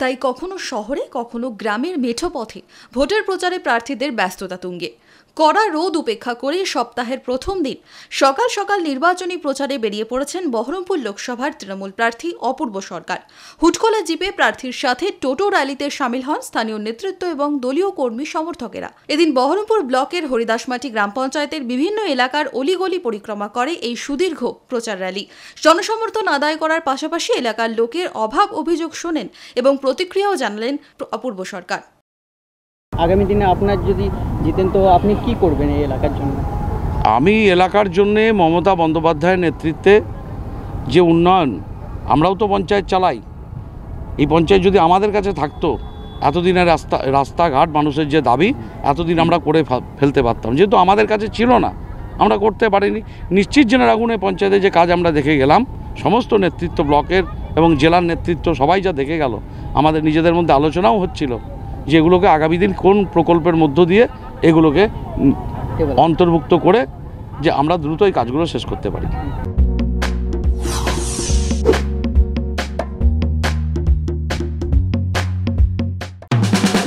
তাই কখনো শহরে, কখনো গ্রামের মেঠো পথে ভোটের প্রচারে প্রার্থীদের ব্যস্ততা তুঙ্গে। কড়া রোদ উপেক্ষা করে সপ্তাহের প্রথম দিন সকাল সকাল নির্বাচনী প্রচারে বেরিয়ে পড়েছেন বহরমপুর লোকসভার তৃণমূল প্রার্থী অপূর্ব সরকার। হুটকোলা জিপে প্রার্থীর সাথে টোটো র্যালিতে সামিল হন স্থানীয় নেতৃত্ব এবং দলীয় কর্মী সমর্থকেরা। এদিন বহরমপুর ব্লকের হরিদাসমাটি গ্রাম পঞ্চায়েতের বিভিন্ন এলাকার অলিগলি পরিক্রমা করে এই সুদীর্ঘ প্রচার র্যালি। জনসমর্থন আদায় করার পাশাপাশি এলাকার লোকের অভাব অভিযোগ শোনেন এবং প্রতিক্রিয়াও জানালেন অপূর্ব সরকার। আগামী দিনে আপনার যদি জিতেন তো আপনি কি করবেন এই এলাকার জন্য? আমি এলাকার জন্যে মমতা বন্দ্যোপাধ্যায়ের নেতৃত্বে যে উন্নয়ন আমরাও তো পঞ্চায়েত চালাই। এই পঞ্চায়েত যদি আমাদের কাছে থাকতো এতদিনের রাস্তা রাস্তাঘাট মানুষের যে দাবি এতদিন আমরা করে ফা- ফেলতে পারতাম। যেহেতু আমাদের কাছে ছিল না আমরা করতে পারিনি। নিশ্চিত জেনে রাখুন এই পঞ্চায়েতে যে কাজ আমরা দেখে গেলাম সমস্ত নেতৃত্ব ব্লকের এবং জেলার নেতৃত্ব সবাই যা দেখে গেল আমাদের নিজেদের মধ্যে আলোচনাও হচ্ছিল যে এগুলোকে আগামী দিন কোন প্রকল্পের মধ্য দিয়ে এগুলোকে অন্তর্ভুক্ত করে যে আমরা দ্রুত এই কাজগুলো শেষ করতে পারি।